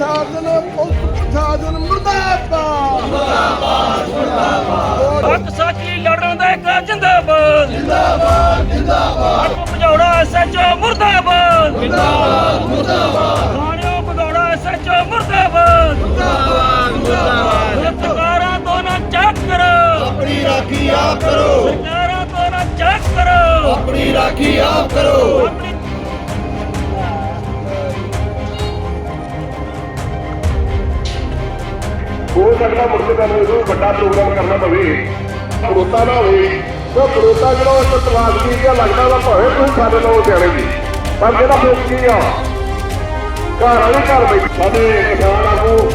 ਪ੍ਰਸ਼ਾਸਨ ਪੁਲਿਸ ਪ੍ਰਸ਼ਾਸਨ ਮੁਰਦਾਬਾਦ। ਹੱਕ ਸਾਥੀ ਲੜਨ ਦਾ ਇੱਕ ਜਿੰਦਾਬਾਦ। ਜਿੰਦਾਬਾਦ ਜਿੰਦਾਬਾਦ। ਹੱਕ ਭਜਾਉਣਾ ਐਸਐਚਓ ਮੁਰਦਾਬਾਦ। ਜਿੰਦਾਬਾਦ ਮੁਰਦਾਬਾਦ। ਖਾਣਿਓ ਭਗੌੜਾ ਐਸਐਚਓ ਮੁਰਦਾਬਾਦ। ਜਿੰਦਾਬਾਦ ਮੁਰਦਾਬਾਦ। ਸਰਕਾਰਾਂ ਤੋਂ ਨਾ ਚੱਕ ਕਰੋ। ਆਪਣੀ ਰਾਖੀ ਆਪ ਕਰੋ। ਸਰਕਾਰਾਂ ਤੋਂ ਨਾ ਚੱਕ ਕਰੋ। ਆਪਣੀ ਰਾਖੀ ਆਪ ਕਰੋ। ਸਕਦਾ ਮੁੜ ਕੇ ਤੁਹਾਨੂੰ ਇਹਨੂੰ ਵੱਡਾ ਪ੍ਰੋਗਰਾਮ ਕਰਨਾ ਪਵੇ ਕਰੋਤਾ ਨਾ ਹੋਵੇ। ਉਹ ਕਰੋਤਾ ਜਿਹੜਾ ਉਹ ਤਲਾਕ ਦੀ ਆ ਲੱਗਦਾ ਵਾ ਭਾਵੇਂ ਤੁਸੀਂ ਸਾਡੇ ਨਾਲ ਸਿਆਣੇ ਜੀ ਪਰ ਜਿਹੜਾ ਫੇਸ ਕੀ ਆ ਘਰ ਵਾਲੀ ਘਰ ਬੈਠੀ। ਸਾਡੇ ਕਿਸਾਨ ਆਗੂ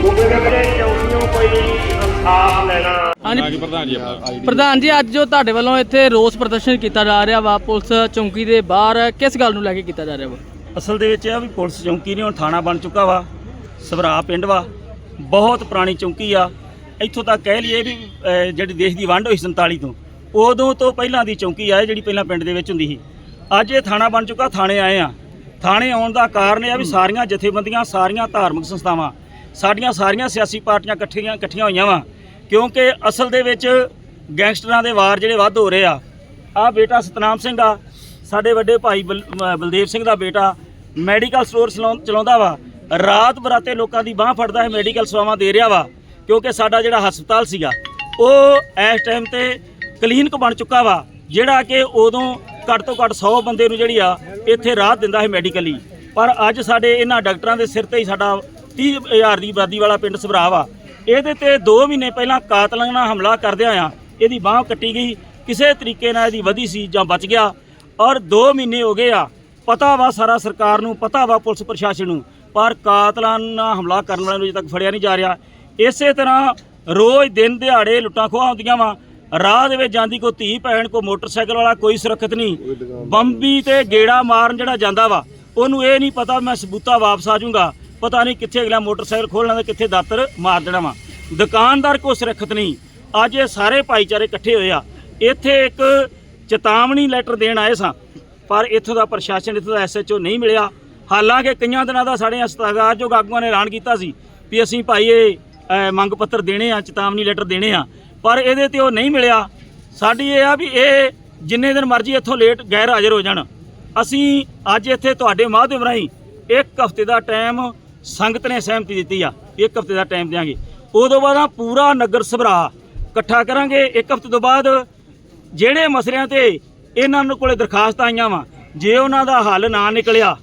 ਸੂਬੇ ਦੇ ਕਰੇ ਚੌਕੀਆਂ ਕੋਈ ਇਨਸਾਫ ਲੈਣਾ ਹਾਂਜੀ ਪ੍ਰਧਾਨ ਜੀ ਆਪਣਾ। ਪ੍ਰਧਾਨ ਜੀ ਅੱਜ ਜੋ ਤੁਹਾਡੇ ਵੱਲੋਂ ਇੱਥੇ ਰੋਸ ਪ੍ਰਦਰਸ਼ਨ ਕੀਤਾ ਜਾ ਰਿਹਾ ਵਾ ਪੁਲਿਸ ਚੌਂਕੀ ਦੇ ਬਾਹਰ ਕਿਸ ਗੱਲ ਨੂੰ ਲੈ ਕੇ ਕੀਤਾ ਜਾ ਰਿਹਾ ਵਾ? ਅਸਲ ਦੇ ਵਿੱਚ ਇਹ ਆ ਵੀ ਪੁਲਿਸ ਚੌਂਕੀ ਨਹੀਂ ਹੁਣ ਥਾਣਾ ਬਣ ਚੁੱਕਾ ਵਾ ਸਭਰਾ ਪਿੰਡ ਵਾ। ਬਹੁਤ ਪੁਰਾਣੀ ਚੌਂਕੀ ਆ। ਇੱਥੋਂ ਤੱਕ ਕਹਿ ਲਈਏ ਵੀ ਅਹ, ਜਿਹੜੀ ਦੇਸ਼ ਦੀ ਵੰਡ ਹੋਈ 47 ਤੋਂ ਉਦੋਂ ਤੋਂ ਪਹਿਲਾਂ ਦੀ ਚੌਂਕੀ ਆ ਇਹ ਜਿਹੜੀ ਪਹਿਲਾਂ ਪਿੰਡ ਦੇ ਵਿੱਚ ਹੁੰਦੀ ਸੀ। ਅੱਜ ਇਹ ਥਾਣਾ ਬਣ ਚੁੱਕਾ ਥਾਣੇ ਆਏ ਆ। ਥਾਣੇ ਆਉਣ ਦਾ ਕਾਰਨ ਇਹ ਆ ਵੀ ਸਾਰੀਆਂ ਜਥੇਬੰਦੀਆਂ ਸਾਰੀਆਂ ਧਾਰਮਿਕ ਸੰਸਥਾਵਾਂ ਸਾਡੀਆਂ ਸਾਰੀਆਂ ਸਿਆਸੀ ਪਾਰਟੀਆਂ ਇਕੱਠੀਆਂ ਇਕੱਠੀਆਂ ਹੋਈਆਂ ਵਾ। ਕਿਉਂਕਿ ਅਸਲ ਦੇ ਵਿੱਚ ਗੈਂਗਸਟਰਾਂ ਦੇ ਵਾਰ ਜਿਹੜੇ ਵੱਧ ਹੋ ਰਹੇ ਆ। ਆ ਬੇਟਾ ਸਤਨਾਮ ਸਿੰਘ ਆ। ਸਾਡੇ ਵੱਡੇ ਭਾਈ ਬਲ- ਅਹ ਬਲਦੇਵ ਸਿੰਘ ਦਾ ਬੇਟਾ ਮੈਡੀਕਲ ਸਟੋਰ ਚਲਾਉਂ- ਚਲਾਉਂਦਾ ਵਾ। ਰਾਤ ਬਰਾਤੇ ਲੋਕਾਂ ਦੀ ਬਾਹ ਫੜਦਾ ਹੈ ਮੈਡੀਕਲ ਸੇਵਾਵਾਂ ਦੇ ਰਿਹਾ ਵਾ, ਕਿਉਂਕਿ ਸਾਡਾ ਜਿਹੜਾ ਹਸਪਤਾਲ ਸੀਗਾ, ਉਹ ਇਸ ਟਾਈਮ ਤੇ ਕਲੀਨਿਕ ਬਣ ਚੁੱਕਾ ਵਾ, ਜਿਹੜਾ ਕਿ ਉਦੋਂ ਘੱਟ ਤੋਂ ਘੱਟ 100 ਬੰਦੇ ਨੂੰ ਜਿਹੜੀ ਆ, ਇੱਥੇ ਰਾਹਤ ਦਿੰਦਾ ਹੈ ਮੈਡੀਕਲੀ ਪਰ ਅੱਜ ਸਾਡੇ ਇਹਨਾਂ ਡਾਕਟਰਾਂ ਦੇ ਸਿਰ ਤੇ ਹੀ ਸਾਡਾ 30000 ਦੀ ਆਬਾਦੀ ਵਾਲਾ ਪਿੰਡ ਸਭਰਾ ਵਾ। ਇਹਦੇ ਤੇ 2 ਮਹੀਨੇ ਪਹਿਲਾਂ ਕਾਤਲਾਨਾ ਹਮਲਾ ਕਰਦਿਆਂ ਆ, ਇਹਦੀ ਬਾਹ ਕੱਟੀ ਗਈ, ਕਿਸੇ ਤਰੀਕੇ ਨਾਲ ਇਹਦੀ ਵਧੀ ਸੀ ਜਾਂ ਬਚ ਗਿਆ। ਔਰ 2 ਮਹੀਨੇ ਹੋ ਗਏ ਆ, ਪਤਾ ਵਾ ਸਾਰਾ ਸਰਕਾਰ ਨੂੰ, ਪਤਾ ਵਾ ਪੁਲਿਸ ਪ੍ਰਸ਼ਾਸਨ ਨੂੰ ਪਰ ਕਾਤਲਾਨਾ ਹਮਲਾ ਕਰਨ ਵਾਲਿਆਂ ਨੂੰ ਅਜੇ ਤੱਕ ਫੜਿਆ ਨਹੀਂ ਜਾ ਰਿਹਾ। ਇਸੇ ਤਰ੍ਹਾਂ ਰੋਜ਼ ਦਿਨ ਦਿਹਾੜੇ ਲੁੱਟਾਂ ਖੋਹਾਂ ਹੁੰਦੀਆਂ ਵਾ। ਰਾਹ ਦੇ ਵਿੱਚ ਜਾਂਦੀ ਕੋਈ ਧੀ ਭੈਣ ਕੋਈ ਮੋਟਰਸਾਈਕਲ ਵਾਲਾ ਕੋਈ ਸੁਰੱਖਿਅਤ ਨਹੀਂ। ਬੰਬੀ ਤੇ ਗੇੜਾ ਮਾਰਨ ਜਿਹੜਾ ਜਾਂਦਾ ਵਾ ਉਹਨੂੰ ਇਹ ਨਹੀਂ ਪਤਾ ਮੈਂ ਸਬੂਤਾ ਵਾਪਸ ਆ ਜਾਊਂਗਾ। ਪਤਾ ਨਹੀਂ ਕਿੱਥੇ ਅਗਲਾ ਮੋਟਰਸਾਈਕਲ ਖੋਲਣਾ ਤੇ ਕਿੱਥੇ ਦਾਤਰ ਮਾਰ ਦੇਣਾ ਵਾ। ਦੁਕਾਨਦਾਰ ਕੋ ਸੁਰੱਖਿਅਤ ਨਹੀਂ। ਅੱਜ ਇਹ ਸਾਰੇ ਭਾਈਚਾਰੇ ਇਕੱਠੇ ਹੋਏ ਆ। ਇੱਥੇ ਇੱਕ ਚੇਤਾਵਨੀ ਲੈਟਰ ਦੇਣ ਆਏ ਸਾਂ ਪਰ ਇੱਥੋਂ ਦਾ ਪ੍ਰਸ਼ਾਸਨ ਇੱਥੋਂ ਦਾ ਐਸਐਚਓ ਨਹੀਂ ਮਿਲਿਆ। ਹਾਲਾਂਕਿ ਕਈਆਂ ਦਿਨਾਂ ਦਾ ਸਾਡੇ ਸਤਿਕਾਰ ਆਗੂਆਂ ਨੇ ਐਲਾਨ ਕੀਤਾ ਸੀ ਵੀ ਅਸੀਂ ਭਾਈ ਇਹ ਮੰਗ ਪੱਤਰ ਦੇਣੇ ਆ, ਚੇਤਾਵਨੀ ਲੈਟਰ ਦੇਣੇ ਆ, ਪਰ ਇਹਦੇ ਤੇ ਉਹ ਨਹੀਂ ਮਿਲਿਆ। ਸਾਡੀ ਇਹ ਆ ਵੀ ਇਹ ਜਿੰਨੇ ਦਿਨ ਮਰਜ਼ੀ ਇੱਥੋਂ ਲੇਟ ਗੈਰ ਹਾਜ਼ਰ ਹੋ ਜਾਣ। ਅਸੀਂ ਅੱਜ ਇੱਥੇ ਤੁਹਾਡੇ ਮਾਧਿਅਮ ਰਾਹੀਂ ਇੱਕ ਹਫ਼ਤੇ ਦਾ ਟਾਈਮ ਸੰਗਤ ਨੇ ਸਹਿਮਤੀ ਦਿੱਤੀ ਆ ਇੱਕ ਹਫ਼ਤੇ ਦਾ ਟਾਈਮ ਦਿਆਂਗੇ। ਉਦੋਂ ਬਾਅਦ ਆ ਪੂਰਾ ਨਗਰ ਸਭਰਾ ਇਕੱਠਾ ਕਰਾਂਗੇ। ਇੱਕ ਹਫ਼ਤੇ ਤੋਂ ਬਾਅਦ ਜਿਹੜੇ ਮਸਲਿਆਂ ਤੇ ਇਹਨਾਂ ਨੂੰ ਕੋਲੇ ਦਰਖਾਸਤਾਂ ਆਈਆਂ ਵਾ, ਜੇ ਉਹਨਾਂ ਦਾ ਹੱਲ ਨਾ ਨਿਕਲਿਆ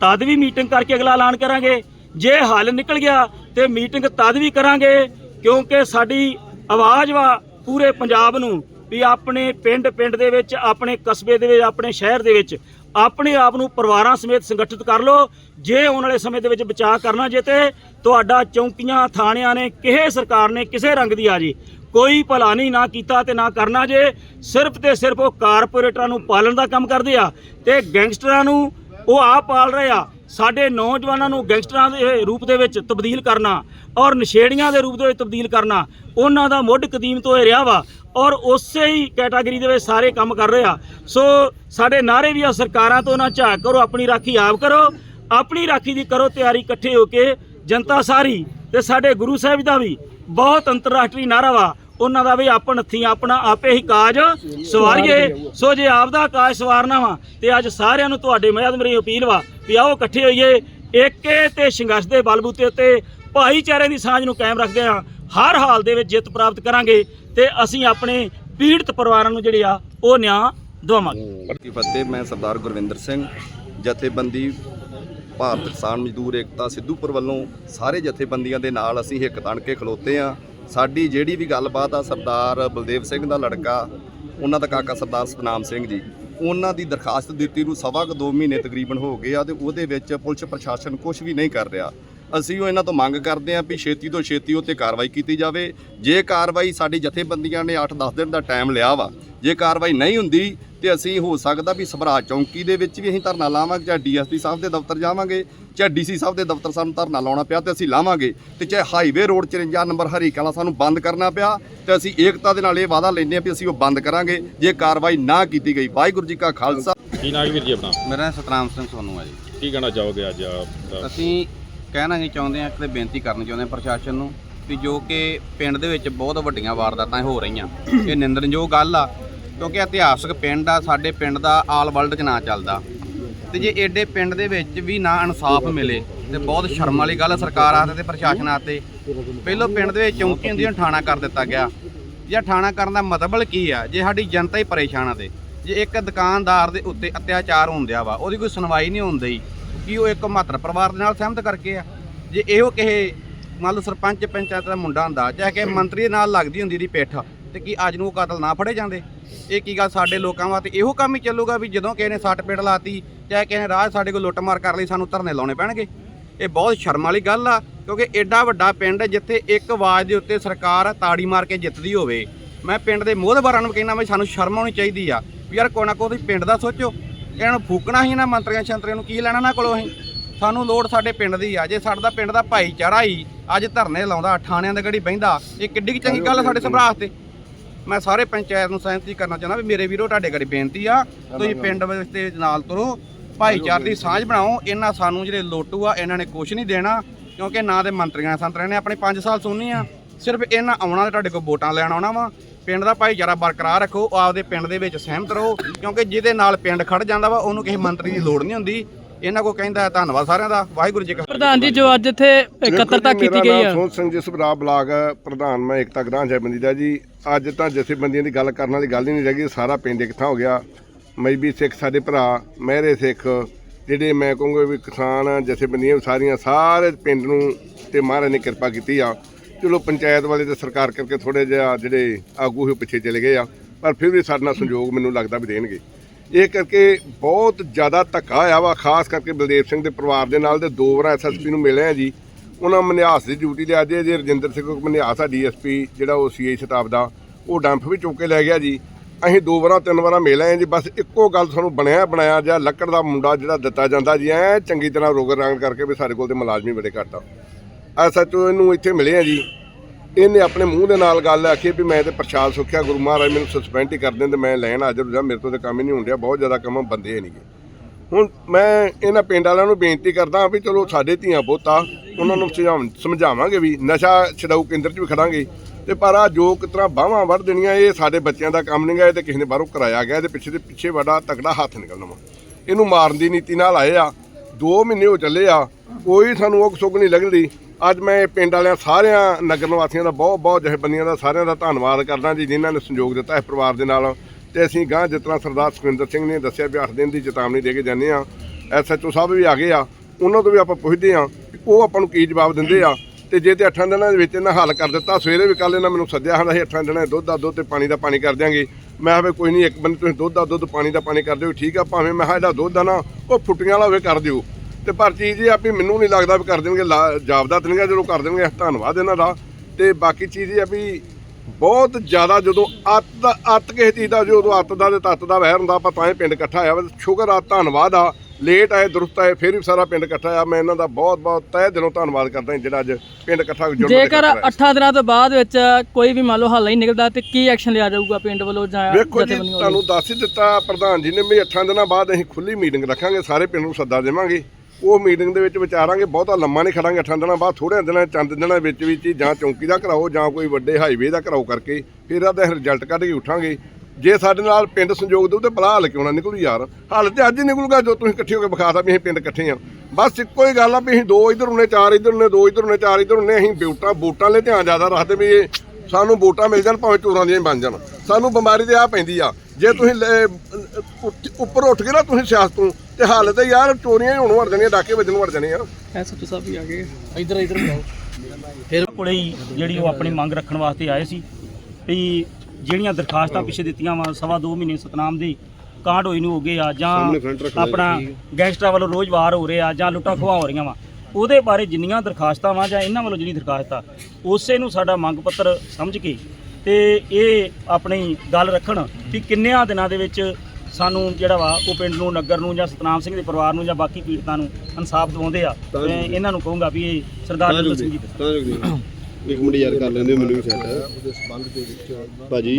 ਤਦ ਵੀ ਮੀਟਿੰਗ ਕਰਕੇ ਅਗਲਾ ਐਲਾਨ ਕਰਾਂਗੇ। ਜੇ ਹੱਲ ਨਿਕਲ ਗਿਆ ਤੇ ਮੀਟਿੰਗ ਤਦ ਵੀ ਕਰਾਂਗੇ, ਕਿਉਂਕਿ ਸਾਡੀ ਆਵਾਜ਼ ਵਾ ਪੂਰੇ ਪੰਜਾਬ ਨੂੰ ਵੀ ਆਪਣੇ ਪਿੰਡ ਪਿੰਡ ਦੇ ਵਿੱਚ, ਆਪਣੇ ਕਸਬੇ ਦੇ ਵਿੱਚ, ਆਪਣੇ ਸ਼ਹਿਰ ਦੇ ਵਿੱਚ ਆਪਣੇ ਆਪ ਨੂੰ ਪਰਿਵਾਰਾਂ ਸਮੇਤ ਸੰਗਠਿਤ ਕਰ ਲਓ। ਜੇ ਆਉਣ ਵਾਲੇ ਸਮੇਂ ਦੇ ਵਿੱਚ ਬਚਾਅ ਕਰਨਾ ਜੇ ਤੇ ਤੁਹਾਡਾ ਚੌਂਕੀਆਂ, ਥਾਣਿਆਂ ਨੇ, ਕਿਸੇ ਸਰਕਾਰ ਨੇ ਕਿਸੇ ਰੰਗ ਦੀ ਆ ਜੀ, ਕੋਈ ਭਲਾਨੀ ਨਾ ਕੀਤਾ ਤੇ ਨਾ ਕਰਨਾ ਜੇ, ਸਿਰਫ ਤੇ ਸਿਰਫ ਉਹ ਕਾਰਪੋਰੇਟਰਾਂ ਨੂੰ ਪਾਲਣ ਦਾ ਕੰਮ ਕਰਦੇ ਆ ਤੇ ਗੈਂਗਸਟਰਾਂ ਨੂੰ ਉਹ ਆਪ ਪਾਲ ਰਹੇ ਆ। ਸਾਡੇ ਨੌਜਵਾਨਾਂ ਨੂੰ ਗੈਂਗਸਟਰਾਂ ਦੇ ਰੂਪ ਦੇ ਵਿੱਚ ਤਬਦੀਲ ਕਰਨਾ ਔਰ ਨਸ਼ੇੜੀਆਂ ਦੇ ਰੂਪ ਦੇ ਵਿੱਚ ਤਬਦੀਲ ਕਰਨਾ, ਉਹਨਾਂ ਦਾ ਮੁੱਢ ਕਦੀਮ ਤੋਂ ਇਹ ਰਿਹਾ ਵਾ ਔਰ ਉਸੇ ਹੀ ਕੈਟਾਗਰੀ ਦੇ ਵਿੱਚ ਸਾਰੇ ਕੰਮ ਕਰ ਰਹੇ ਆ। ਸੋ ਸਾਡੇ ਨਾਰੇ ਵੀ ਆ, ਸਰਕਾਰਾਂ ਤੋਂ ਨਾ ਝਾਕ ਕਰੋ, ਆਪਣੀ ਰਾਖੀ ਆਪ ਕਰੋ, ਆਪਣੀ ਰਾਖੀ ਦੀ ਕਰੋ ਤਿਆਰੀ ਇਕੱਠੇ ਹੋ ਕੇ ਜਨਤਾ ਸਾਰੀ ਤੇ ਸਾਡੇ ਗੁਰੂ ਸਾਹਿਬ ਦਾ ਵੀ ਬਹੁਤ ਅੰਤਰਰਾਸ਼ਟਰੀ ਨਾਰਾ ਵਾ। ਉਹਨਾਂ ਦਾ ਵੀ ਆਪਣ ਹੱਥੀਂ, ਆਪਣਾ ਆਪੇ ਹੀ ਕਾਜ ਸਵਾਰੀਏ। ਸੋ ਜੇ ਆਪ ਦਾ ਕਾਜ ਸਵਾਰਨਾ ਵਾ ਤੇ ਅੱਜ ਸਾਰਿਆਂ ਨੂੰ ਤੁਹਾਡੇ ਮਿਹਰ ਮੇਰੀ ਅਪੀਲ ਵਾ ਵੀ ਆਓ ਇਕੱਠੇ ਹੋਈਏ। ਏਕੇ ਤੇ ਸੰਘਰਸ਼ ਦੇ ਬਲਬੂਤੇ ਉੱਤੇ ਭਾਈਚਾਰੇ ਦੀ ਸਾਂਝ ਨੂੰ ਕਾਇਮ ਰੱਖਦੇ ਆ ਹਰ ਹਾਲ ਦੇ ਵਿੱਚ ਜਿੱਤ ਪ੍ਰਾਪਤ ਕਰਾਂਗੇ ਤੇ ਅਸੀਂ ਆਪਣੇ ਪੀੜਤ ਪਰਿਵਾਰਾਂ ਨੂੰ ਜਿਹੜੇ ਆ, ਉਹ ਨਿਆਂ ਦਵਾਵਾਂਗੇ। ਫਤਿਹ, ਮੈਂ ਸਰਦਾਰ ਗੁਰਵਿੰਦਰ ਸਿੰਘ, ਜਥੇਬੰਦੀ ਭਾਰਤ ਕਿਸਾਨ ਮਜ਼ਦੂਰ ਏਕਤਾ ਸਿੱਧੂਪੁਰ ਵੱਲੋਂ ਸਾਰੇ ਜਥੇਬੰਦੀਆਂ ਦੇ ਨਾਲ ਅਸੀਂ ਇੱਕ ਤਣ ਕੇ ਖਲੋਤੇ ਆ ਸਾਡੀ ਜਿਹੜੀ ਵੀ ਗੱਲਬਾਤ ਆ ਸਰਦਾਰ ਬਲਦੇਵ ਸਿੰਘ ਦਾ ਲੜਕਾ, ਉਹਨਾਂ ਦਾ ਕਾਕਾ ਸਰਦਾਰ ਸਤਨਾਮ ਸਿੰਘ ਜੀ, ਉਹਨਾਂ ਦੀ ਦਰਖਾਸਤ ਦਿੱਤੀ ਨੂੰ ਸਵਾ ਕੁ ਦੋ ਮਹੀਨੇ ਤਕਰੀਬਨ ਹੋ ਗਏ ਆ ਤੇ ਉਹਦੇ ਵਿੱਚ ਪੁਲਿਸ ਪ੍ਰਸ਼ਾਸਨ ਕੁਝ ਵੀ ਨਹੀਂ ਕਰ ਰਿਹਾ। ਅਸੀਂ ਉਹ ਇਹਨਾਂ ਤੋਂ ਮੰਗ ਕਰਦੇ ਹਾਂ ਵੀ ਛੇਤੀ ਤੋਂ ਛੇਤੀ ਉੱਤੇ ਕਾਰਵਾਈ ਕੀਤੀ ਜਾਵੇ। ਜੇ ਕਾਰਵਾਈ ਸਾਡੀ ਜਥੇਬੰਦੀਆਂ ਨੇ 8-10 ਦਿਨ ਦਾ ਟਾਈਮ ਲਿਆ ਵਾ, ਜੇ ਕਾਰਵਾਈ ਨਹੀਂ ਹੁੰਦੀ ਤੇ ਅਸੀਂ ਹੋ ਸਕਦਾ ਵੀ ਸਭਰਾ ਚੌਂਕੀ ਦੇ ਵਿੱਚ ਵੀ ਅਸੀਂ ਧਰਨਾ ਲਾਵਾਂਗੇ ਜਾਂ ਡੀਐਸਪੀ ਸਾਹਿਬ ਦੇ ਦਫ਼ਤਰ ਜਾਵਾਂਗੇ ਜਾਂ ਡੀਸੀ ਸਾਹਿਬ ਦੇ ਦਫ਼ਤਰ ਸਾਨੂੰ ਧਰਨਾ ਲਾਉਣਾ ਪਿਆ ਤੇ ਅਸੀਂ ਲਾਵਾਂਗੇ ਤੇ ਚਾਹੇ ਹਾਈਵੇ ਰੋਡ 54 ਨੰਬਰ ਹਰੀ ਕਲਾ ਸਾਨੂੰ ਬੰਦ ਕਰਨਾ ਪਿਆ ਤੇ ਅਸੀਂ ਏਕਤਾ ਦੇ ਨਾਲ ਇਹ ਵਾਅਦਾ ਲੈਂਦੇ ਹਾਂ ਵੀ ਅਸੀਂ ਉਹ ਬੰਦ ਕਰਾਂਗੇ ਜੇ ਕਾਰਵਾਈ ਨਾ ਕੀਤੀ ਗਈ। ਵਾਹਿਗੁਰੂ ਜੀ ਕਾ ਖਾਲਸਾ। ਕੀ ਨਾਮ ਵੀਰ ਜੀ ਆਪਣਾ? ਮੇਰਾ ਨਾਮ ਸਤਨਾਮ ਸਿੰਘ ਸੋਨੂ ਹੈ ਜੀ। ਕੀ ਕਹਿਣਾ ਚਾਹੋਗੇ ਅੱਜ? ਅਸੀਂ ਕਹਿਣਾ ਨਹੀਂ ਚਾਹੁੰਦੇ ਆ ਕਿ ਬੇਨਤੀ ਕਰਨੀ ਚਾਹੁੰਦੇ ਆ ਪ੍ਰਸ਼ਾਸਨ ਨੂੰ ਵੀ ਜੋ ਕਿ ਪਿੰਡ ਦੇ ਵਿੱਚ ਬਹੁਤ ਵੱਡੀਆਂ ਵਾਰਦਾਤਾਂ ਹੋ ਰਹੀਆਂ ਇਹ ਨਿੰਦਣਯੋਗ ਗੱਲ ਆ। ਕਿਉਂਕਿ ਇਤਿਹਾਸਕ ਪਿੰਡ ਆ, ਸਾਡੇ ਪਿੰਡ ਦਾ ਆਲ ਵਰਲਡ 'ਚ ਨਾਂ ਚੱਲਦਾ। ਤੇ ਜੇ ਏਡੇ ਪਿੰਡ ਦੇ ਵਿੱਚ ਵੀ ਨਾ ਇਨਸਾਫ ਮਿਲੇ, ਤੇ ਬਹੁਤ ਸ਼ਰਮ ਵਾਲੀ ਗੱਲ ਆ ਸਰਕਾਰ ਆਤੇ ਤੇ ਪ੍ਰਸ਼ਾਸਨ ਆਤੇ ਪਹਿਲੋਂ ਪਿੰਡ ਦੇ ਵਿੱਚ ਚੌਂਕੀ ਹੁੰਦੀ ਹੁਣ ਥਾਣਾ ਕਰ ਦਿੱਤਾ ਗਿਆ। ਜਾਂ ਠਾਣਾ ਕਰਨ ਦਾ ਮਤਲਬ ਕੀ ਆ? ਜੇ ਸਾਡੀ ਜਨਤਾ ਹੀ ਪਰੇਸ਼ਾਨ ਆ ਤੇ। ਜੇ ਇੱਕ ਦੁਕਾਨਦਾਰ ਦੇ ਉੱਤੇ ਅਤਿਆਚਾਰ ਹੁੰਦਿਆ ਵਾ, ਉਹਦੀ ਕੋਈ ਸੁਣਵਾਈ ਨਹੀਂ ਹੁੰਦੀ, ਕਿ ਉਹ ਇੱਕ ਮਾਤਰ ਪਰਿਵਾਰ ਦੇ ਨਾਲ ਸਹਿਮਤ ਕਰਕੇ ਆ? ਜੇ ਇਹੋ ਕਿਸੇ ਮੰਨ ਲਓ ਸਰਪੰਚ, ਪੰਚਾਇਤ ਦਾ ਮੁੰਡਾ ਹੁੰਦਾ ਜਾਂ ਕਿ ਮੰਤਰੀ ਦੇ ਨਾਲ ਲੱਗਦੀ ਹੁੰਦੀ ਦੀ ਪਿੱਠ, ਤੇ ਕੀ ਅੱਜ ਨੂੰ ਉਹ ਕਤਲ ਨਾ ਫੜੇ ਜਾਂਦੇ? ਇਹ ਕੀ ਗੱਲ ਸਾਡੇ ਲੋਕਾਂ ਵਾਸਤੇ ਇਹੋ ਕੰਮ ਹੀ ਚੱਲੂਗਾ ਵੀ ਜਦੋਂ ਕਿਸੇ ਨੇ ਸੱਟ ਪੇਟ ਲਾਤੀ ਚਾਹੇ ਕਿਸੇ ਨੇ ਰਾਹ 'ਚ ਸਾਡੇ ਕੋਲ ਲੁੱਟਮਾਰ ਕਰ ਲਈ, ਸਾਨੂੰ ਧਰਨੇ ਲਾਉਣੇ ਪੈਣਗੇ। ਇਹ ਬਹੁਤ ਸ਼ਰਮ ਵਾਲੀ ਗੱਲ ਆ, ਕਿਉਂਕਿ ਐਡਾ ਵੱਡਾ ਪਿੰਡ ਜਿੱਥੇ ਇੱਕ ਆਵਾਜ਼ ਦੇ ਉੱਤੇ ਸਰਕਾਰ ਤਾੜੀ ਮਾਰ ਕੇ ਜਿੱਤਦੀ ਹੋਵੇ, ਮੈਂ ਪਿੰਡ ਦੇ ਮੋਹਦਵਾਰਾਂ ਨੂੰ ਕਹਿੰਦਾ ਵੀ ਸਾਨੂੰ ਸ਼ਰਮ ਆਉਣੀ ਚਾਹੀਦੀ ਆ, ਵੀ ਯਾਰ ਕੋਈ ਨਾ ਕੋਈ ਪਿੰਡ ਦਾ ਸੋਚੋ। ਇਹਨਾਂ ਨੂੰ ਫੂਕਣਾ ਹੀ ਨਾ ਮੰਤਰੀਆਂ ਸ਼ੰਤਰੀਆਂ ਨੂੰ, ਕੀ ਲੈਣਾ ਨਾ ਕੋਲੋਂ ਅਸੀਂ? ਸਾਨੂੰ ਲੋੜ ਸਾਡੇ ਪਿੰਡ ਦੀ ਆ, ਜੇ ਸਾਡਾ ਪਿੰਡ ਦਾ ਭਾਈਚਾਰਾ ਹੀ ਅੱਜ ਧਰਨੇ ਲਾਉਂਦਾ, ਠਾਣਿਆਂ ਦੇ ਗੜੀ ਬਹਿੰਦਾ, ਇਹ ਕਿੱਡੀ ਕੁ ਚੰਗੀ ਗੱਲ ਆ ਸਾਡੇ ਸਭਰਾਸ ਤੇ ਮੈਂ ਸਾਰੇ ਪੰਚਾਇਤ ਨੂੰ ਸਹਿਮਤੀ ਕਰਨਾ ਚਾਹੁੰਦਾ ਵੀ ਮੇਰੇ ਵੀਰੋ ਤੁਹਾਡੇ ਘਰੇ ਬੇਨਤੀ ਆ ਤੁਸੀਂ ਪਿੰਡ ਵਿੱਚ ਤੇ ਨਾਲ ਤੁਰੋ ਭਾਈਚਾਰੇ ਦੀ ਸਾਂਝ ਬਣਾਓ ਇਹਨਾਂ ਸਾਨੂੰ ਜਿਹੜੇ ਲੋਟੂ ਆ ਇਹਨਾਂ ਨੇ ਕੁਝ ਨਹੀਂ ਦੇਣਾ ਕਿਉਂਕਿ ਨਾ ਦੇ ਮੰਤਰੀਆਂ ਸੰਤਰੀਆਂ ਨੇ ਆਪਣੇ 5 ਸਾਲ ਸੁਣਨੀ ਆ ਸਿਰਫ ਇਹਨਾਂ ਆਉਣਾ ਤੇ ਤੁਹਾਡੇ ਕੋਲ ਵੋਟਾਂ ਲੈਣ ਆਉਣਾ ਵਾ। ਪਿੰਡ ਦਾ ਭਾਈਚਾਰਾ ਬਰਕਰਾਰ ਰੱਖੋ ਆਪਦੇ ਪਿੰਡ ਦੇ ਵਿੱਚ ਸਹਿਮਤ ਰਹੋ ਕਿਉਂਕਿ ਜਿਹਦੇ ਨਾਲ ਪਿੰਡ ਖੜ ਜਾਂਦਾ ਵਾ ਉਹਨੂੰ ਕਿਸੇ ਮੰਤਰੀ ਦੀ ਲੋੜ ਨਹੀਂ ਹੁੰਦੀ। ਇਹਨਾਂ ਕੋ ਕਹਿੰਦਾ ਹੈ ਧੰਨਵਾਦ ਸਾਰਿਆਂ ਦਾ ਵਾਹਿਗੁਰੂ ਜੀ ਕਾ ਪ੍ਰਧਾਨ ਜੀ ਜੋ ਅੱਜ ਇੱਥੇ ਇਕੱਤਰਤਾ ਕੀਤੀ ਗਈ ਆ। ਸੋਹਣ ਸਿੰਘ ਜੀ ਸੁਭਰਾ ਬਲਾਕ ਪ੍ਰਧਾਨ ਮੈਂ ਏਕਤਾ ਗ੍ਰਾਂ ਜੈਬੰਦੀ ਦਾ ਜੀ। ਅੱਜ ਤਾਂ ਜਥੇਬੰਦੀਆਂ ਦੀ ਗੱਲ ਕਰਨ ਵਾਲੀ ਗੱਲ ਹੀ ਨਹੀਂ ਰਹਿ ਗਈ ਸਾਰਾ ਪਿੰਡ ਇਕੱਠਾ ਹੋ ਗਿਆ। ਮਜਬੀ ਸਿੱਖ ਸਾਡੇ ਭਰਾ ਮਹਿਰੇ ਸਿੱਖ ਜਿਹੜੇ ਮੈਂ ਕਹੂੰਗਾ ਵੀ ਕਿਸਾਨ ਜਥੇਬੰਦੀਆਂ ਸਾਰੀਆਂ ਸਾਰੇ ਪਿੰਡ ਨੂੰ ਤੇ ਮਹਾਰਾਜ ਨੇ ਕਿਰਪਾ ਕੀਤੀ ਆ। ਚਲੋ ਪੰਚਾਇਤ ਵਾਲੇ ਤੇ ਸਰਕਾਰ ਕਰਕੇ ਥੋੜੇ ਜਿਹਾ ਜਿਹੜੇ ਆਗੂ ਉਹ ਪਿੱਛੇ ਚਲੇ ਗਏ ਆ। ਪਰ ਫਿਰ ਵੀ ਸਾਡੇ ਨਾਲ ਸੰਯੋਗ ਮੈਨੂੰ ਲੱਗਦਾ ਵੀ ਦੇਣਗੇ। ਇਹ ਕਰਕੇ ਬਹੁਤ ਜ਼ਿਆਦਾ ਧੱਕਾ ਹੋਇਆ ਵਾ, ਖਾਸ ਕਰਕੇ ਬਲਦੇਵ ਸਿੰਘ ਦੇ ਪਰਿਵਾਰ ਦੇ ਨਾਲ ਤੇ ਦੋ ਵਾਰ ਐਸਐਸਪੀ ਨੂੰ ਮਿਲੇ ਆ ਜੀ। ਉਹਨਾਂ ਮਨਿਆਸ ਦੀ ਡਿਊਟੀ ਲਿਆ ਜੇ ਜੇ ਰਜਿੰਦਰ ਸਿੰਘ ਮਨਿਆਸ ਆ ਡੀਐਸਪੀ ਜਿਹੜਾ ਉਹ ਸੀਆਈ ਸਟਾਫ ਦਾ, ਉਹ ਡੰਪ ਵੀ ਚੁੱਕ ਕੇ ਲੈ ਗਿਆ ਜੀ। ਅਸੀਂ ਦੋ ਵਾਰਾਂ, ਤਿੰਨ ਵਾਰਾਂ ਮਿਲੇ ਆ ਜੀ, ਬਸ ਇੱਕੋ ਗੱਲ ਸਾਨੂੰ ਬਣਿਆ, ਬਣਾਇਆ ਜਾਂ ਲੱਕੜ ਦਾ ਮੁੰਡਾ ਜਿਹੜਾ ਦਿੱਤਾ ਜਾਂਦਾ ਜੀ, ਐ ਚੰਗੀ ਤਰ੍ਹਾਂ ਰੋਗਰ ਰੰਗ ਕਰਕੇ ਵੀ ਸਾਡੇ ਕੋਲ ਤੇ ਮੁਲਾਜ਼ਮੀ ਬੜੇ ਘੱਟ ਆ। ਐਸਐਚਓ ਇਹਨੂੰ ਇੱਥੇ ਮਿਲੇ ਆ ਜੀ। ਇਹਨੇ ਆਪਣੇ ਮੂੰਹ ਦੇ ਨਾਲ ਗੱਲ ਆਖੀ ਵੀ ਮੈਂ ਤੇ ਪ੍ਰਸ਼ਾਦ ਸੁੱਖਿਆ ਗੁਰੂ ਮਹਾਰਾਜ ਮੈਨੂੰ ਸਸਪੈਂਡ ਹੀ ਕਰ ਦੇਣ ਤੇ ਮੈਂ ਲੈਣ ਹਾਜ਼ਰ ਹੋ ਜਾ ਮੇਰੇ ਤੋਂ ਤੇ ਕੰਮ ਹੀ ਨਹੀਂ ਹੁੰਦਿਆ ਬਹੁਤ ਜ਼ਿਆਦਾ ਕੰਮ ਬੰਦੇ ਨਹੀਂਗੇ। ਹੁਣ ਮੈਂ ਇਹਨਾਂ ਪਿੰਡ ਵਾਲਿਆਂ ਨੂੰ ਬੇਨਤੀ ਕਰਦਾ ਵੀ ਚਲੋ ਸਾਡੇ ਧੀਆਂ ਪੁੱਤ, ਉਹਨਾਂ ਨੂੰ ਸਮਝਾਉਣ, ਸਮਝਾਵਾਂਗੇ ਵੀ ਨਸ਼ਾ ਛਡਾਊ ਕੇਂਦਰ 'ਚ ਵੀ ਖੜਾਂਗੇ। ਤੇ ਪਰ ਆ ਜੋ ਕਿਤਨਾ ਬਾਹਾਂ ਵੱਢ ਦੇਣੀਆਂ, ਇਹ ਸਾਡੇ ਬੱਚਿਆਂ ਦਾ ਕੰਮ ਨਹੀਂ ਗਾ ਇਹ ਤੇ ਕਿਸੇ ਨੇ ਬਾਹਰੋਂ ਕਰਾਇਆ ਗਿਆ, ਇਹਦੇ ਪਿੱਛੇ ਦੇ ਪਿੱਛੇ ਵੱਡਾ ਤਕੜਾ ਹੱਥ ਨਿਕਲਣਾ ਵਾ ਇਹਨੂੰ ਮਾਰਨ ਦੀ ਨੀਤੀ ਨਾਲ ਆਏ ਆ 2 ਮਹੀਨੇ ਹੋ ਚੱਲੇ ਆ, ਕੋਈ ਸਾਨੂੰ ਉਹ ਸੁੱਗ ਨਹੀਂ ਲੱਗਦੀ। ਅੱਜ ਮੈਂ ਪਿੰਡ ਵਾਲਿਆਂ ਸਾਰਿਆਂ ਨਗਰ ਨਿਵਾਸੀਆਂ ਦਾ ਬਹੁਤ ਬਹੁਤ ਜਥੇਬੰਦੀਆਂ ਦਾ ਸਾਰਿਆਂ ਦਾ ਧੰਨਵਾਦ ਕਰਦਾ ਜੀ, ਜਿਨ੍ਹਾਂ ਨੇ ਸੰਯੋਗ ਦਿੱਤਾ ਇਸ ਪਰਿਵਾਰ ਦੇ ਨਾਲ। ਤੇ ਅਸੀਂ ਗਾਂ ਜਿਸ ਤਰ੍ਹਾਂ ਸਰਦਾਰ ਸੁਖਵਿੰਦਰ ਸਿੰਘ ਨੇ ਦੱਸਿਆ ਵੀ 8 ਦਿਨ ਦੀ ਚੇਤਾਵਨੀ ਦੇ ਕੇ ਜਾਂਦੇ ਆ ਐਸਐਚਓ ਸਾਹਿਬ ਵੀ ਆ ਗਏ ਆ। ਉਹਨਾਂ ਤੋਂ ਵੀ ਆਪਾਂ ਪੁੱਛਦੇ ਆ ਕਿ ਉਹ ਆਪਾਂ ਨੂੰ ਕੀ ਜਵਾਬ ਦਿੰਦੇ ਆ। ਤੇ ਜੇ ਤੇ 8 ਦਿਨਾਂ ਦੇ ਵਿੱਚ ਇਹਨਾਂ ਹੱਲ ਕਰ ਦਿੱਤਾ, ਸਵੇਰੇ ਵੀ ਕੱਲ ਇਹਨਾਂ ਮੈਨੂੰ ਸੱਦਿਆ ਹੁੰਦਾ ਸੀ 8 ਦਿਨਾਂ ਦੁੱਧ ਦਾ ਦੁੱਧ ਤੇ ਪਾਣੀ ਦਾ ਪਾਣੀ ਕਰ ਦਿਆਂਗੇ। ਮੈਂ ਕਿਹਾ ਵੀ ਕੋਈ ਨਹੀਂ, ਇੱਕ ਬੰਦੇ ਤੁਸੀਂ ਦੁੱਧ ਦਾ ਦੁੱਧ, ਪਾਣੀ ਦਾ ਪਾਣੀ ਕਰ ਦਿਓ। ਠੀਕ ਆ, ਭਾਵੇਂ ਮੈਂ ਕਿਹਾ ਇਹਦਾ ਦੁੱਧ ਆ ਨਾ, ਉਹ ਫੁੱਟੀਆਂ ਵਾਲਾ ਹੋਵੇ, ਕਰ ਦਿਓ। ਤੇ ਪਰ ਚੀਜ਼ ਇਹ ਆ ਵੀ ਮੈਨੂੰ ਨਹੀਂ ਲੱਗਦਾ ਵੀ ਕਰ ਦੇਣਗੇ ਲਾ- ਜਾਪਦਾ ਤੇ ਨਹੀਂਗਾ ਜਦੋਂ ਕਰ ਦੇਣਗੇ ਧੰਨਵਾਦ ਇਹਨਾਂ ਦਾ। ਤੇ ਬਾਕੀ ਚੀਜ਼ ਇਹ ਆ ਵੀ ਬਹੁਤ ਜ਼ਿਆਦਾ ਜਦੋਂ ਅੱਤ ਅੱਤ ਕਿਸੇ ਚੀਜ਼ ਦਾ ਜਦੋਂ ਅੱਤ ਦਾ ਤੇ ਤੱਤ ਦਾ ਵਹਿਰ ਹੁੰਦਾ ਆਪਾਂ ਤਾਂ ਹੀ ਪਿੰਡ ਇਕੱਠਾ ਆਇਆ ਸ਼ੁਕਰ ਆ ਧੰਨਵਾਦ ਆ। ਲੇਟ ਆਏ ਦਰੁਸਤ ਆਏ ਫਿਰ ਵੀ ਸਾਰਾ ਪਿੰਡ ਇਕੱਠਾ ਆ ਮੈਂ ਇਹਨਾਂ ਦਾ ਬਹੁਤ ਬਹੁਤ ਤਹਿ ਦਿਲੋਂ ਧੰਨਵਾਦ ਕਰਦਾ ਜਿਹੜਾ ਅੱਜ ਪਿੰਡ ਇਕੱਠਾ ਜੁੜਨ ਦੇ ਜੇਕਰ ਇਕੱਠਾ ਹੋਇਆ। 8 ਦਿਨਾਂ ਤੋਂ ਬਾਅਦ ਵਿੱਚ ਕੋਈ ਵੀ ਮੰਨ ਲਓ ਹੱਲ ਨਹੀਂ ਨਿਕਲਦਾ ਤੇ ਕੀ ਐਕਸ਼ਨ ਲਿਆ ਜਾਊਗਾ ਪਿੰਡ ਵੱਲੋਂ ਜਾਂ ਵੇਖੋ ਜੀ? ਤੁਹਾਨੂੰ ਦੱਸ ਹੀ ਦਿੱਤਾ ਪ੍ਰਧਾਨ ਜੀ ਨੇ ਵੀ 8 ਦਿਨਾਂ ਬਾਅਦ ਅਸੀਂ ਖੁੱਲੀ ਮੀਟਿੰਗ ਰੱਖਾਂਗੇ ਸਾਰੇ ਪਿੰਡ ਨੂੰ ਸੱਦਾ ਦੇਵਾਂਗੇ। ਉਹ ਮੀਟਿੰਗ ਦੇ ਵਿੱਚ ਵਿਚਾਰਾਂਗੇ, ਬਹੁਤਾ ਲੰਮਾ ਨਹੀਂ ਖੜਾਂਗੇ 8 ਦਿਨਾਂ ਬਾਅਦ ਥੋੜ੍ਹੇ ਦਿਨਾਂ, ਚੰਦ ਦਿਨਾਂ ਵਿੱਚ ਵਿੱਚ ਹੀ ਜਾਂ ਚੌਂਕੀ ਦਾ ਕਰਾਓ ਜਾਂ ਕੋਈ ਵੱਡੇ ਹਾਈਵੇ ਦਾ ਕਰਾਓ ਕਰਕੇ, ਫਿਰ ਇਹਦਾ ਰਿਜ਼ਲਟ ਕੱਢ ਕੇ ਉਠਾਂਗੇ। ਜੇ ਸਾਡੇ ਨਾਲ ਪਿੰਡ ਸੰਯੋਗ ਦੇਊ ਤੇ ਭਲਾ ਹੱਲ ਕਿਉਂ ਨਾ ਨਿਕਲੂ ਯਾਰ? ਹੱਲ ਤੇ ਅੱਜ ਹੀ ਨਿਕਲੂਗਾ ਜੋ ਤੁਸੀਂ ਇਕੱਠੇ ਹੋ ਕੇ ਵਿਖਾਤਾ ਵੀ ਅਸੀਂ ਪਿੰਡ ਇਕੱਠੇ ਆ ਬਸ ਇੱਕੋ ਹੀ ਗੱਲ ਆ ਵੀ ਅਸੀਂ ਦੋ ਇਧਰ ਹੁੰਨੇ, ਚਾਰ ਇਧਰ ਹੁੰਨੇ, ਦੋ ਇਧਰ ਹੁੰਨੇ, ਚਾਰ ਇਧਰ ਹੁੰਨੇ, ਅਸੀਂ ਵੋਟਾਂ ਵੋਟਾਂ ਲਈ ਧਿਆਨ ਜ਼ਿਆਦਾ ਰੱਖਦੇ ਵੀ ਇਹ ਸਾਨੂੰ ਵੋਟਾਂ ਮਿਲ ਜਾਣ, ਭਾਵੇਂ ਚੋਰਾਂ ਦੀਆਂ ਹੀ ਬਣ ਜਾਣ। ਸਾਨੂੰ ਬਿਮਾਰੀ ਤੇ ਆ ਪੈਂਦੀ ਆ। ਜੇ ਤੁਸੀਂ ਲੈ- ਉੱਪਰ ਉੱਠ ਕੇ ਨਾ ਤੁਸੀਂ ਸਿਆਸਤ ਤੋਂ ਤੇ ਹਾਲ ਤੇ ਯਾਰ ਚੋਰੀਆਂ ਹੀ ਹੋਣ ਵੜ ਜਾਣੀਆਂ ਡਾਕੇ ਵੱਜਣ ਵੜ ਜਾਣੇ ਆ। ਐਸਐਚਓ ਸਾਹਿਬ ਵੀ ਆ ਗਏ ਇਧਰ ਇਧਰ ਬੁਲਾਓ ਫਿਰ ਕੋਲੇ ਹੀ ਜਿਹੜੀ ਉਹ ਆਪਣੀ ਮੰਗ ਰੱਖਣ ਵਾਸਤੇ ਆਏ ਸੀ ਵੀ ਜਿਹੜੀਆਂ ਦਰਖਾਸਤਾਂ ਪਿੱਛੇ ਦਿੱਤੀਆਂ ਵਾ ਸਵਾ ਦੋ ਮਹੀਨੇ ਸਤਨਾਮ ਦੇ ਕਾਂਡ ਹੋਈ ਨੂੰ ਹੋ ਗਏ ਆ ਜਾਂ ਆਪਣਾ ਗੈਂਗਸਟਰਾਂ ਵੱਲੋਂ ਰੋਜ਼ ਵਾਰ ਹੋ ਰਹੇ ਆ ਜਾਂ ਲੁੱਟਾਂ ਖੋਹਾਂ ਹੋ ਰਹੀਆਂ ਵਾ ਉਹਦੇ ਬਾਰੇ ਜਿੰਨੀਆਂ ਦਰਖਾਸਤਾਂ ਵਾ ਜਾਂ ਇਹਨਾਂ ਵੱਲੋਂ ਜਿਹੜੀ ਦਰਖਾਸਤ ਆ ਉਸੇ ਨੂੰ ਸਾਡਾ ਮੰਗ ਪੱਤਰ ਸਮਝ ਕੇ ਤੇ ਇਹ ਆਪਣੀ ਗੱਲ ਰੱਖਣ ਕਿ ਕਿੰਨਿਆਂ ਦਿਨਾਂ ਦੇ ਵਿੱਚ ਸਾਨੂੰ ਜਿਹੜਾ ਵਾ ਉਹ ਪਿੰਡ ਨੂੰ ਨਗਰ ਨੂੰ ਜਾਂ ਸਤਨਾਮ ਸਿੰਘ ਦੇ ਪਰਿਵਾਰ ਨੂੰ ਜਾਂ ਬਾਕੀ ਪੀੜਤਾਂ ਨੂੰ ਇਨਸਾਫ ਦਿਵਾਉਂਦੇ ਆ। ਮੈਂ ਇਹਨਾਂ ਨੂੰ ਕਹੂੰਗਾ ਵੀ ਇਹ ਸਰਦਾਰ ਸਿੰਘ ਜੀ। ਇੱਕ ਮਿੰਟ ਯਾਰ ਕਰ ਲੈਂਦੇ ਮੈਨੂੰ ਵੀ ਸੈੱਟ। ਉਹਦੇ ਸੰਬੰਧ ਦੇ ਵਿੱਚ ਭਾਜੀ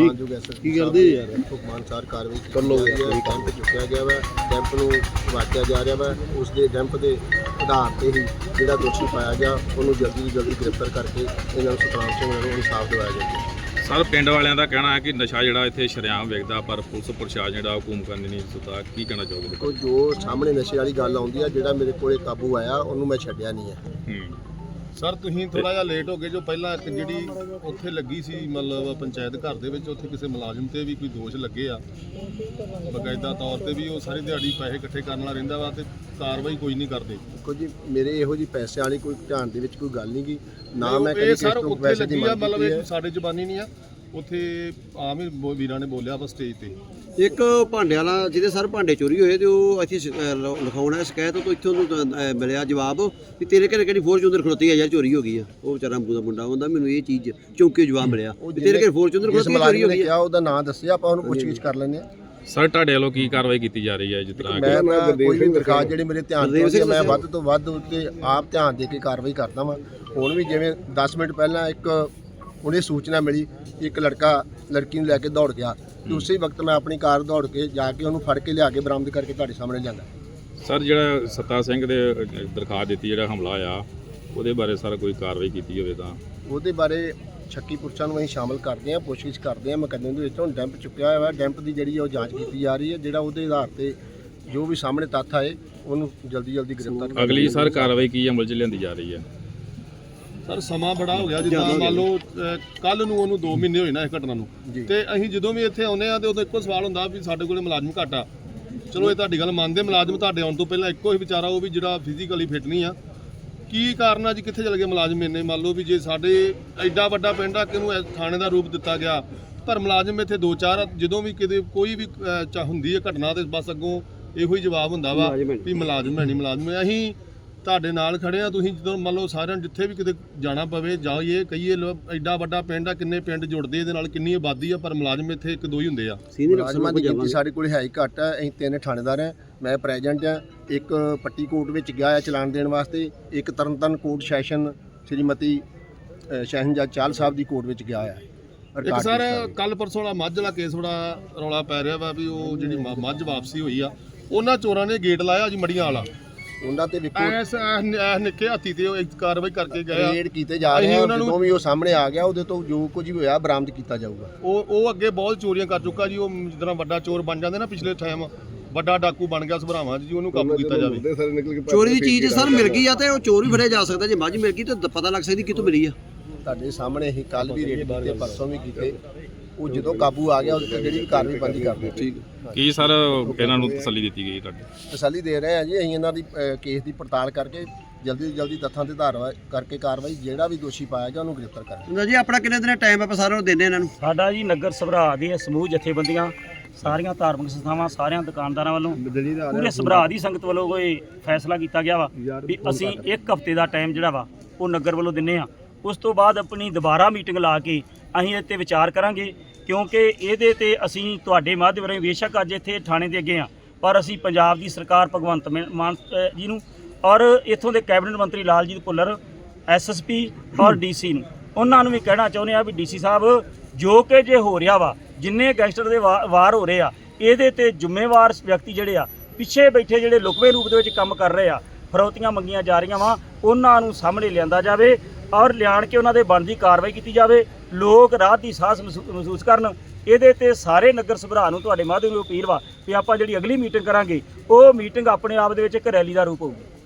ਕੀ ਕਰਦੇ? ਯਾਰ ਮਾਨਸਾਰ ਕਾਰਵਾਈ ਕਰ ਲੋ ਕੈਂਪ ਚੁੱਕਿਆ ਗਿਆ ਵਾ ਕੈਂਪ ਨੂੰ ਵਾਕਿਆ ਜਾ ਰਿਹਾ ਵਾ ਉਸ ਦੇ ਡੈਂਪ ਦੇ ਆਧਾਰ ਤੇ ਹੀ ਜਿਹੜਾ ਦੋਸ਼ੀ ਪਾਇਆ ਗਿਆ ਉਹਨੂੰ ਜਲਦੀ ਤੋਂ ਜਲਦੀ ਗ੍ਰਿਫਤਾਰ ਕਰਕੇ ਇਹਨਾਂ ਨੂੰ ਸਤਨਾਮ ਸਿੰਘ ਨੂੰ ਇਨਸਾਫ ਦਿਵਾਇਆ ਜਾਵੇ ਸਰ ਪਿੰਡ ਵਾਲਿਆਂ ਦਾ ਕਹਿਣਾ ਹੈ ਕਿ ਨਸ਼ਾ ਜਿਹੜਾ ਇੱਥੇ ਸ਼ਰੇਆਮ ਵੇਚਦਾ ਪਰ ਪੁਲਿਸ ਪ੍ਰਸ਼ਾਸਨ ਜਿਹੜਾ ਹੁਕਮ ਕਰਨੀ ਨਹੀਂ ਸੁਣਦਾ ਕੀ ਕਹਿਣਾ ਚਾਹੋਗੇ? ਦੇਖੋ ਜੋ ਸਾਹਮਣੇ ਨਸ਼ੇ ਵਾਲੀ ਗੱਲ ਆਉਂਦੀ ਆ ਜਿਹੜਾ ਮੇਰੇ ਕੋਲੇ ਕਾਬੂ ਆਇਆ ਉਹਨੂੰ ਮੈਂ ਛੱਡਿਆ ਨਹੀਂ ਹੈ ਹੂੰ। ਸਰ ਤੁਸੀਂ ਥੋੜਾ ਜਿਹਾ ਲੇਟ ਹੋ ਗਏ ਜੋ ਪਹਿਲਾਂ ਇੱਕ ਜਿਹੜੀ ਉੱਥੇ ਲੱਗੀ ਸੀ ਮਤਲਬ ਪੰਚਾਇਤ ਘਰ ਦੇ ਵਿੱਚ ਉੱਥੇ ਕਿਸੇ ਮੁਲਾਜ਼ਮ ਤੇ ਵੀ ਕੋਈ ਦੋਸ਼ ਲੱਗੇ ਆ। ਬਕਾਇਦਾ ਤੌਰ ਤੇ ਵੀ ਉਹ ਸਾਰੀ ਦਿਹਾੜੀ ਪੈਸੇ ਇਕੱਠੇ ਕਰਨ ਵਾਲਾ ਰਹਿੰਦਾ ਵਾ ਤੇ ਕਾਰਵਾਈ ਕੋਈ ਨਹੀਂ ਕਰਦੇ। ਦੇਖੋ ਜੀ ਮੇਰੇ ਇਹੋ ਜੀ ਪੈਸੇ ਵਾਲੀ ਕੋਈ ਧਿਆਨ ਦੇ ਵਿੱਚ ਕੋਈ ਗੱਲ ਨਹੀਂ ਗੀ। ਨਾ ਮੈਂ ਕਦੀ ਕਿਸੇ ਤੋਂ ਪੈਸੇ ਦੀ ਮੰਗ ਮਤਲਬ ਕੀਤੀ ਇਹ ਹੈ। ਸਾਡੇ ਜ਼ਬਾਨੀ ਨਹੀਂ ਆ। ਉੱਥੇ ਆਮ ਹੀ ਬੋ- ਵੀਰਾਂ ਨੇ ਬੋਲਿਆ ਵਾ ਸਟੇਜ ਤੇ। ਇੱਕ ਭਾਂਡੇ ਵਾਲਾ ਜਿਹਦੇ ਸਰ ਭਾਂਡੇ ਚੋਰੀ ਹੋਏ ਤੇ ਉਹ ਇੱਥੇ ਸ਼- ਅਹ ਲ- ਲਿਖਾਉਣਾ ਹੈ ਸ਼ਿਕਾਇਤ ਉਹ ਤੋਂ ਇੱਥੋਂ ਨੂੰ ਤਾਂ, ਅਹ, ਮਿਲਿਆ ਜਵਾਬ ਵੀ ਤੇਰੇ ਘਰੇ ਕਿਹੜੀ ਫੋਰਚੂਨਰ ਖਲੋਤੀ ਹੈ ਯਾਰ ਚੋਰੀ ਹੋ ਗਈ ਆ। ਉਹ ਵਿਚਾਰਾ ਅੰਬੂ ਦਾ ਮੁੰਡਾ ਹੁੰਦਾ ਮੈਨੂੰ ਇਹ ਚੀਜ਼ ਚੌਂਕੇ ਜਵਾਬ ਮਿਲਿਆ ਵੀ ਤੇਰੇ ਘਰੇ ਫੋਰਚੂਨਰ ਜਿਸ ਖਲੋਤੀ ਹੈ ਚੋਰੀ ਮੁਲਾਜ਼ਮ ਹੋ ਨੇ ਗਈ ਆ। ਕਿਹਾ ਉਹਦਾ ਨਾਂ ਦੱਸਿਆ ਆਪਾਂ ਉਹਨੂੰ ਪੁੱਛਗਿੱਛ ਕਰ ਲੈਂਦੇ ਆ ਸਰ ਤੁਹਾਡੇ ਵੱਲੋਂ ਕੀ ਕਾਰਵਾਈ ਕੀਤੀ ਜਾ ਰਹੀ ਹੈ ਜਿਸ ਤਰ੍ਹਾਂ ਕਿ ਮੈਂ ਗੁਰਦੇਵ ਕੋਈ ਵੀ ਦਰਖਾਸਤ। ਜਿਹੜੀ ਮੇਰੇ ਧਿਆਨ ਗੁਰਦੇਵ ਤੋਂ ਆਉਂਦੀ ਹੈ ਸਿੰਘ ਮੈਂ। ਵੱਧ ਤੋਂ ਵੱਧ ਉੱਤੇ ਆਪ ਧਿਆਨ ਦੇ ਕੇ ਕਾਰਵਾਈ ਕਰਦਾ ਵਾਂ। ਹੁਣ ਵੀ ਜਿਵੇਂ 10 ਮਿੰਟ ਪਹਿਲਾਂ ਇੱਕ ਉਹਨੇ ਸੂਚਨਾ ਮਿਲੀ ਕਿ ਇੱਕ ਲੜਕਾ ਲੜਕੀ ਨੂੰ ਲੈ ਕੇ ਦੌੜ ਗਿਆ। ਤੇ ਉਸੇ ਵਕਤ ਮੈਂ ਆਪਣੀ ਕਾਰ ਦੌੜ ਕੇ ਜਾ ਕੇ ਉਹਨੂੰ ਫੜ ਕੇ ਲਿਆ ਕੇ ਬਰਾਮਦ ਕਰਕੇ ਤੁਹਾਡੇ ਸਾਹਮਣੇ ਲਿਆਂਦਾ। ਸਰ ਜਿਹੜਾ ਸੱਤਾ ਸਿੰਘ ਦੇ ਦਰਖਾਸਤ ਦਿੱਤੀ ਜਿਹੜਾ ਹਮਲਾ ਆ ਉਹਦੇ ਬਾਰੇ ਸਰ ਕੋਈ ਕਾਰਵਾਈ ਕੀਤੀ ਹੋਵੇ ਤਾਂ? ਉਹਦੇ ਬਾਰੇ ਸ਼ੱਕੀ ਪੁਰਸ਼ਾਂ ਨੂੰ ਅਸੀਂ ਸ਼ਾਮਲ ਕਰਦੇ ਹਾਂ ਪੁੱਛਗਿੱਛ ਕਰਦੇ ਹਾਂ ਮੁਕੱਦਮੇ ਦੇ ਵਿੱਚ ਹੁਣ ਡੈਂਪ ਚੁੱਕਿਆ ਹੋਇਆ ਡੈਂਪ ਦੀ ਜਿਹੜੀ ਉਹ ਜਾਂਚ ਕੀਤੀ ਜਾ ਰਹੀ ਹੈ ਜਿਹੜਾ ਉਹਦੇ ਆਧਾਰ ਤੇ ਜੋ ਵੀ ਸਾਹਮਣੇ ਤੱਥ ਆਏ ਉਹਨੂੰ ਜਲਦੀ ਜਲਦੀ ਗ੍ਰਿਫਤਾਰ ਅਗਲੀ ਸਰ ਕਾਰਵਾਈ ਕੀ ਅਮਲ 'ਚ ਲਿਆਂਦੀ ਜਾ ਰਹੀ ਹੈ? ਸਰ ਸਮਾਂ ਬੜਾ ਹੋ ਗਿਆ ਜਿੱਦਾਂ ਮੰਨ ਲਓ ਕੱਲ ਨੂੰ ਉਹਨੂੰ 2 ਮਹੀਨੇ ਹੋਏ ਨਾ ਇਸ ਘਟਨਾ ਨੂੰ। ਤੇ ਅਸੀਂ ਜਦੋਂ ਵੀ ਇੱਥੇ ਆਉਂਦੇ ਆ ਤੇ ਉਦੋਂ ਇੱਕੋ ਸਵਾਲ ਹੁੰਦਾ ਵੀ ਸਾਡੇ ਕੋਲੇ ਮੁਲਾਜ਼ਮ ਘੱਟ ਆ। ਚਲੋ ਇਹ ਤੁਹਾਡੀ ਗੱਲ ਮੰਨਦੇ ਮੁਲਾਜ਼ਮ ਤੁਹਾਡੇ ਆਉਣ ਤੋਂ ਪਹਿਲਾਂ ਇੱਕੋ ਹੀ ਵਿਚਾਰਾ ਉਹ ਵੀ ਜਿਹੜਾ ਫਿਜ਼ੀਕਲੀ ਫਿੱਟ ਨਹੀਂ ਆ। ਕੀ ਕਾਰਨ ਆ ਜੀ ਕਿੱਥੇ ਚਲੇ ਗਏ ਮੁਲਾਜ਼ਮ ਇੰਨੇ? ਮੰਨ ਲਓ ਵੀ ਜੇ ਸਾਡੇ ਐਡਾ ਵੱਡਾ ਪਿੰਡ ਆ ਇਹ ਥਾਣੇ ਦਾ ਰੂਪ ਦਿੱਤਾ ਗਿਆ? ਪਰ ਮੁਲਾਜ਼ਮ ਇੱਥੇ ਦੋ ਚਾਰ ਆ, ਜਦੋਂ ਵੀ ਕਿਤੇ ਕੋਈ ਵੀ ਹੁੰਦੀ ਹੈ ਘਟਨਾ ਤੇ ਬਸ ਅੱਗੋਂ ਇਹੋ ਹੀ ਜਵਾਬ ਹੁੰਦਾ ਵਾ। ਵੀ ਮੁਲਾਜ਼ਮ ਹੈ ਨਹੀਂ ਮੁਲਾਜ਼ਮ ਅਸੀਂ ਤੁਹਾਡੇ ਨਾਲ ਖੜੇ ਆ ਤੁਸੀਂ ਜਦੋਂ ਮੰਨ ਲਓ ਸਾਰਿਆਂ ਨੂੰ ਜਿੱਥੇ ਵੀ ਕਿਤੇ ਜਾਣਾ ਪਵੇ ਜਾਈਏ ਕਹੀਏ ਲੋ ਐਡਾ ਵੱਡਾ ਪਿੰਡ ਆ ਕਿੰਨੇ ਪਿੰਡ ਜੁੜਦੇ ਇਹਦੇ ਨਾਲ ਕਿੰਨੀ ਆਬਾਦੀ ਆ ਪਰ ਮੁਲਾਜ਼ਮ ਇੱਥੇ ਇੱਕ ਦੋ ਹੀ ਹੁੰਦੇ ਆ। ਸੀਨੀਅਰ ਮੁਲਾਜ਼ਮਾਂ ਅਫਸਰ ਦੀ ਗਿਣਤੀ ਸਾਡੇ ਕੋਲ ਹੈ ਹੀ ਘੱਟ ਹੈ ਅਸੀਂ ਤਿੰਨ ਥਾਣੇਦਾਰ ਹਾਂ ਮੈਂ ਪ੍ਰੈਜ਼ੀਡੈਂਟ ਹਾਂ ਇੱਕ ਪੱਟੀ ਕੋਰਟ ਵਿੱਚ ਗਿਆ ਹੈ ਚਲਾਨ ਦੇਣ ਵਾਸਤੇ ਇੱਕ ਤਰਨਤਨ ਕੋਰਟ ਸੈਸ਼ਨ ਸ਼੍ਰੀਮਤੀ ਜੱਜ ਚਾਲ ਸਾਹਿਬ ਦੀ ਕੋਰਟ ਵਿੱਚ ਗਿਆ ਹੈ ਇੱਕ ਸਰ। ਕੱਲ ਪਰਸੋਂ ਵਾਲਾ ਮੱਝ ਵਾਲਾ ਕੇਸ ਥੋੜਾ ਰੌਲਾ ਪੈ ਰਿਹਾ ਵਾ ਵੀ ਉਹ ਜਿਹੜੀ ਮੱਝ ਵਾਪਸੀ ਹੋਈ ਆ ਉਹਨਾਂ ਚੋਰਾਂ ਨੇ ਗੇਟ ਲਾਇਆ ਜੀ ਮੜੀਆਂ ਵਾਲਾ। ਉਹਨਾਂ ਤੇ ਵੇਖੋ ਐਸ ਐਸ- ਨਿੱਕੇ ਹਾਥੀ ਤੇ ਉਹ ਇੱਕ ਕਾਰਵਾਈ ਕਰਕੇ ਗਏ ਆ। ਰੇਡ ਕੀਤੇ ਜਾ ਰਹੇ ਨੂੰ- ਜਦੋਂ ਵੀ ਉਹ ਸਾਹਮਣੇ ਆ ਗਿਆ ਉਹਦੇ ਤੋਂ ਜੋ ਕੁਝ ਵੀ ਹੋਇਆ ਬਰਾਮਦ ਕੀਤਾ ਜਾਊਗਾ। ਉਹ ਉਹ ਅੱਗੇ ਬਹੁਤ ਚੋਰੀਆਂ ਕਰ ਚੁੱਕਾ ਜੀ ਉਹ ਜਿੱਦਾਂ ਵੱਡਾ ਚੋਰ ਬਣ ਜਾਂਦੇ ਨਾ ਪਿਛਲੇ ਟਾਈਮ ਵੱਡਾ ਡਾਕੂ ਬਣ ਗਿਆ ਸਭਰਾਵਾਂ 'ਚ ਜੀ ਉਹਨੂੰ ਕਾਬੂ ਕੀਤਾ ਜਾਵੇ। ਚੋਰੀ ਦੀ ਚੀਜ਼ ਸਰ ਮਿਲ ਗਈ ਆ ਤੇ ਉਹ ਚੋਰ ਵੀ ਫੜਿਆ ਜਾ ਸਕਦਾ ਜੇ ਮੱਝ ਮਿਲ ਗਈ ਤਾਂ ਪਤਾ ਲੱਗ ਸਕਦੀ ਕਿੱਥੋਂ ਮਿਲੀ ਆ। ਤੁਹਾਡੇ ਸਾਹਮਣੇ ਹੀ ਕੱਲ ਵੀ ਰੇਡ ਕੀਤੇ ਪਰਸੋਂ ਵੀ ਕੀਤੇ। ਉਹ ਜਦੋਂ ਕਾਬੂ ਆ ਗਿਆ ਉਹਦੇ ਤੇ ਜਿਹੜੀ ਵੀ ਕਾਰਵਾਈ ਬੰਦੀ ਕਰਦੇ ਠੀਕ ਕੀ ਸਰ ਇਹਨਾਂ ਨੂੰ ਤਸੱਲੀ ਦਿੱਤੀ ਗਈ ਤੁਹਾਡੀ? ਤਸੱਲੀ ਦੇ ਰਹੇ ਹਾਂ ਜੀ ਅਸੀਂ ਇਹਨਾਂ ਦੀ ਅ, ਕੇਸ ਦੀ ਪੜਤਾਲ ਕਰਕੇ ਜਲਦੀ ਤੋਂ ਜਲਦੀ ਤੱਥਾਂ ਤੇ ਆਧਾਰ ਕਰਕੇ ਕਾਰਵਾਈ ਜਿਹੜਾ ਵੀ ਦੋਸ਼ੀ ਪਾਇਆ ਗਿਆ ਉਹਨੂੰ ਗ੍ਰਿਫਤਾਰ ਕਰਾਂਗੇ। ਹੁੰਦਾ ਜੀ ਆਪਣਾ ਕਿੰਨੇ ਦਿਨ ਟਾਈਮ ਆਪਾਂ ਸਾਰਿਆਂ ਨੂੰ ਦਿੰਦੇ ਇਹਨਾਂ ਨੂੰ? ਸਾਡਾ ਜੀ ਨਗਰ ਸਭਰਾ ਦੇ ਸਮੂਹ ਜਥੇਬੰਦੀਆਂ ਸਾਰੀਆਂ ਧਾਰਮਿਕ ਸੰਸਥਾਵਾਂ ਸਾਰਿਆਂ ਦੁਕਾਨਦਾਰਾਂ ਵੱਲੋਂ ਪੂਰੇ ਸਭਰਾ ਦੀ ਸੰਗਤ ਵੱਲੋਂ ਕੋਈ ਫੈਸਲਾ ਕੀਤਾ ਗਿਆ ਵਾ ਵੀ ਅਸੀਂ ਇੱਕ ਹਫ਼ਤੇ ਦਾ ਟਾਈਮ ਜਿਹੜਾ ਵਾ ਉਹ ਨਗਰ ਵੱਲੋਂ ਦਿੰਨੇ ਆ ਉਸ ਤੋਂ ਬਾਅਦ ਆਪਣੀ ਦੁਬਾਰਾ ਮੀਟਿੰਗ ਲਾ ਕੇ ਅਸੀਂ ਇਹ ਤੇ ਵਿਚਾਰ ਕਰਾਂਗੇ। ਕਿਉਂਕਿ ਇਹਦੇ ਤੇ ਅਸੀਂ ਤੁਹਾਡੇ ਮਾਧਿਅਮ ਰਾਹੀਂ ਬੇਸ਼ੱਕ ਅੱਜ ਇੱਥੇ ਥਾਣੇ ਦੇ ਅੱਗੇ ਆ ਪਰ ਅਸੀਂ ਪੰਜਾਬ ਦੀ ਸਰਕਾਰ ਭਗਵੰਤ ਮਾ- ਮਾਨ ਜੀ ਨੂੰ ਔਰ ਇੱਥੋਂ ਦੇ ਕੈਬਨਿਟ ਮੰਤਰੀ ਲਾਲਜੀਤ ਭੁੱਲਰ ਐਸਐਸਪੀ ਔਰ ਡੀਸੀ ਨੂੰ। ਉਹਨਾਂ ਨੂੰ ਵੀ ਕਹਿਣਾ ਚਾਹੁੰਦੇ ਆ ਵੀ ਡੀਸੀ ਸਾਹਿਬ, ਜੋ ਕਿ ਜੇ ਹੋ ਰਿਹਾ ਵਾ, ਜਿੰਨੇ ਗੈਂਗਸਟਰ ਦੇ ਵਾ- ਵਾਰ ਹੋ ਰਹੇ ਆ, ਇਹਦੇ ਤੇ ਜ਼ਿੰਮੇਵਾਰ ਵਿਅਕਤੀ ਜਿਹੜੇ ਆ, ਪਿੱਛੇ ਬੈਠੇ ਜਿਹੜੇ ਲੁਕਵੇਂ ਰੂਪ ਦੇ ਵਿੱਚ ਕੰਮ ਕਰ ਰਹੇ ਆ, ਫਰੋਤੀਆਂ ਮੰਗੀਆਂ ਜਾ ਰਹੀਆਂ ਵਾ, ਉਹਨਾਂ ਨੂੰ ਸਾਹਮਣੇ ਲਿਆਂਦਾ ਜਾਵੇ। ਔਰ ਲਿਆਣ ਕੇ ਉਹਨਾਂ ਦੇ ਬਣਦੀ ਕਾਰਵਾਈ ਕੀਤੀ ਜਾਵੇ, ਲੋਕ ਰਾਹਤ ਦੀ ਸਾਹ ਮਹਿਸੂ- ਮਹਿਸੂਸ ਕਰਨ। ਇਹਦੇ ਤੇ ਸਾਰੇ ਨਗਰ ਸਭਰਾ ਨੂੰ ਤੁਹਾਡੇ ਮਾਧਿਅਮ ਨੂੰ ਅਪੀਲ ਵਾ ਵੀ ਆਪਾਂ ਜਿਹੜੀ ਅਗਲੀ ਮੀਟਿੰਗ ਕਰਾਂਗੇ, ਉਹ ਮੀਟਿੰਗ ਆਪਣੇ ਆਪ ਦੇ ਵਿੱਚ ਇੱਕ ਰੈਲੀ ਦਾ ਰੂਪ ਹੋਊਗੀ